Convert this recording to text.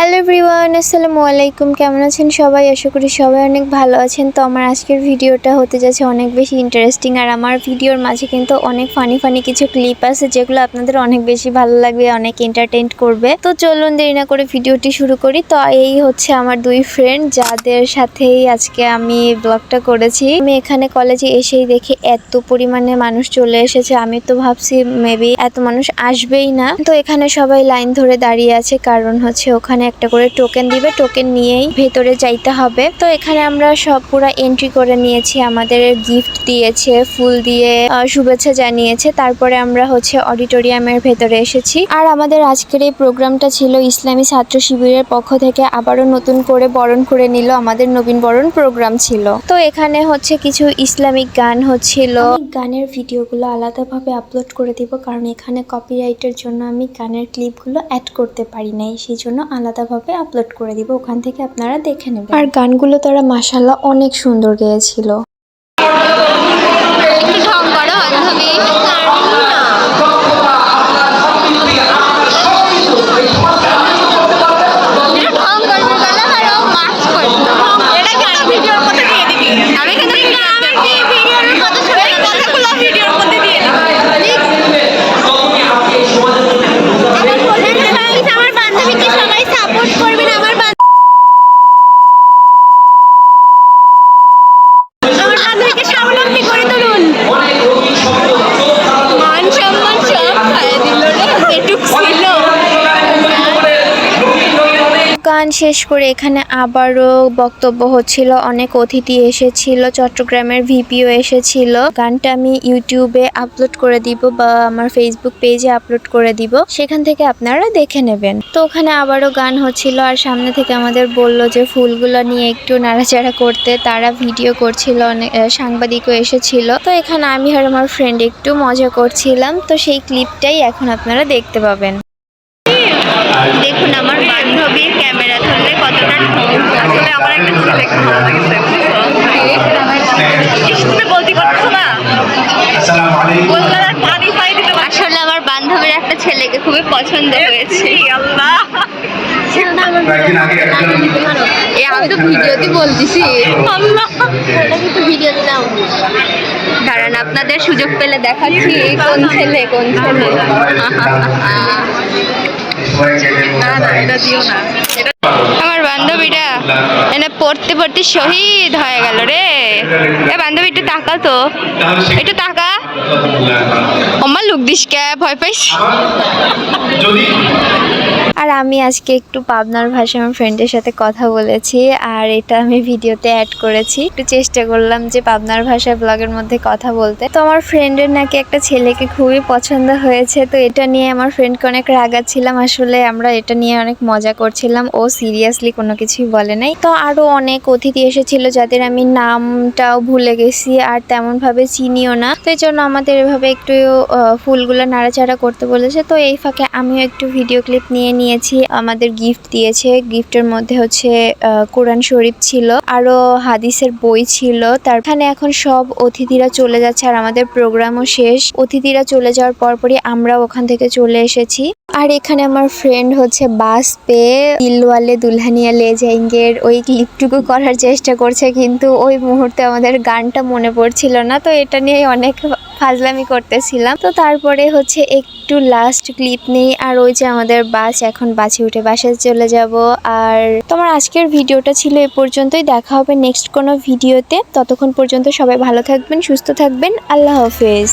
Hello everyone আসসালামু আলাইকুম। কেমন আছেন সবাই? আশা করি সবাই অনেক ভালো আছেন। তো আমার আজকের ভিডিওটা হতে যাচ্ছে অনেক বেশি ইন্টারেস্টিং আর আমার ভিডিওর মাঝে কিন্তু অনেক ফানি ফানি কিছু ক্লিপ আছে যেগুলো আপনাদের অনেক বেশি ভালো লাগবে, অনেক এন্টারটেন করবে। তো চলুন দেরি না করে ভিডিওটি শুরু করি। তো এই হচ্ছে আমার দুই ফ্রেন্ড যাদের সাথেই আজকে আমি ব্লগটা করেছি। আমি এখানে কলেজে এসেই দেখি এত পরিমাণে মানুষ চলে এসেছে। আমি তো ভাবছি মেবি এত মানুষ আসবেই না। তো এখানে সবাই লাইন ধরে দাঁড়িয়ে আছে। কারণ হচ্ছে ওখানে একটা করে টোকেন দিবে টোকেন নিয়েই ভেতরে যাইতে হবে। তো এখানে আমরা সব পুরো এন্ট্রি করে নিয়েছি, আমাদের গিফট দিয়েছে, ফুল দিয়ে শুভেচ্ছা জানিয়েছে। তারপরে আমরা হচ্ছে অডিটোরিয়ামের ভেতরে এসেছি। আর আমাদের আজকের এই প্রোগ্রামটা ছিল ইসলামী ছাত্র শিবিরের পক্ষ থেকে আবারও নতুন করে বরণ করে নিল আমাদের নবীন বরণ প্রোগ্রাম ছিল। তো এখানে হচ্ছে কিছু ইসলামিক গান হচ্ছিল। গানের ভিডিওগুলো আলাদাভাবে আপলোড করে দিব, কারণ এখানে কপিরাইটের জন্য আমি গানের ক্লিপগুলো অ্যাড করতে পারি নাই, সেই জন্য আলাদাভাবে আপলোড করে দিব ওখান থেকে আপনারা দেখে নেবেন। আর গানগুলো তারা মাসাল্লাহ অনেক সুন্দর গেয়েছিল। está গান শেষ করে এখানে আবারও বক্তব্য হচ্ছিল, অনেক অতিথি এসেছিল, চট্টগ্রামের ভিপিও এসেছিল। গানটা আমি ইউটিউবে আপলোড করে দিব বা আমার ফেসবুক পেজে আপলোড করে দিব, সেখান থেকে আপনারা দেখে নেবেন। তো ওখানে আবারও গান হচ্ছিল আর সামনে থেকে আমাদের বলল যে ফুলগুলো নিয়ে একটু নাড়াচাড়া করতে, তারা ভিডিও করছিল অনেক সাংবাদিকও এসেছিল। তো এখানে আমি আর আমার ফ্রেন্ড একটু মজা করছিলাম, তো সেই ক্লিপটাই এখন আপনারা দেখতে পাবেন। দেখুন আমার বান্ধবীর ক্যামেরা ধরলে কতটা আসলে আমার একটা ভালো লাগছে বলতে পারছ না? আসলে আমার বান্ধবীর একটা ছেলেকে খুবই পছন্দ হয়েছে। আল্লাহ। আমি তো ভিডিওতে বলতেছি। ভিডিওতে নাও দাঁড়ান আপনাদের সুযোগ পেলে দেখাচ্ছি কোন ছেলে কোন ছেলে? না না এটা দিও না। আমার বান্ধবীটা এনে পড়তে পড়তে শহীদ হয়ে গেল রে। এ বান্ধবীটা একটু তাকা তো। একটু তাকা। আমার লুক দিস কে ভয় পাইস? যদি আর আমি আজকে একটু পাবনার ভাষায় আমার ফ্রেন্ডের সাথে কথা বলেছি, আর এটা আমি ভিডিওতে অ্যাড করেছি। একটু চেষ্টা করলাম যে পাবনার ভাষায় ব্লগের মধ্যে কথা বলতে। তো আমার ফ্রেন্ডের নাকি একটা ছেলেকে খুবই পছন্দ হয়েছে, তো এটা নিয়ে আমার ফ্রেন্ডকে অনেক রাগাচ্ছিলাম। আসলে আমরা এটা নিয়ে অনেক মজা করছিলাম, ও সিরিয়াসলি কোনো কিছুই বলে নাই। তো আরও অনেক অতিথি এসেছিল যাদের আমি নামটাও ভুলে গেছি আর তেমনভাবে চিনিও না। তো এই জন্য আমাদের এভাবে একটু ফুলগুলো নাড়াচাড়া করতে বলেছে। তো এই ফাঁকে আমিও একটু ভিডিও ক্লিপ নিয়ে নিয়ে নিয়েছি আমাদের গিফট দিয়েছে। গিফটের মধ্যে হচ্ছে কোরআন শরীফ ছিল, আরও হাদিসের বই ছিল। তারখানে এখন সব অতিথিরা চলে যাচ্ছে আর আমাদের প্রোগ্রামও শেষ। অতিথিরা চলে যাওয়ার পরপরই আমরা ওখান থেকে চলে এসেছি। আর এখানে আমার ফ্রেন্ড হচ্ছে বাস পেয়ে দিলওয়ালে দুলহানিয়া লে ওই ক্লিপটুকু করার চেষ্টা করছে, কিন্তু ওই মুহূর্তে আমাদের গানটা মনে পড়ছিল না। তো এটা নিয়ে অনেক ফাজলামি করতেছিলাম। তো তারপরে হচ্ছে একটু লাস্ট ক্লিপ নেই, আর ওই যে আমাদের বাস এখন বাসে উঠে বাসায় চলে যাব। আর তোমার আজকের ভিডিওটা ছিল এ পর্যন্তই, দেখা হবে নেক্সট কোনো ভিডিওতে ততক্ষণ পর্যন্ত সবাই ভালো থাকবেন, সুস্থ থাকবেন, আল্লাহ হাফেজ।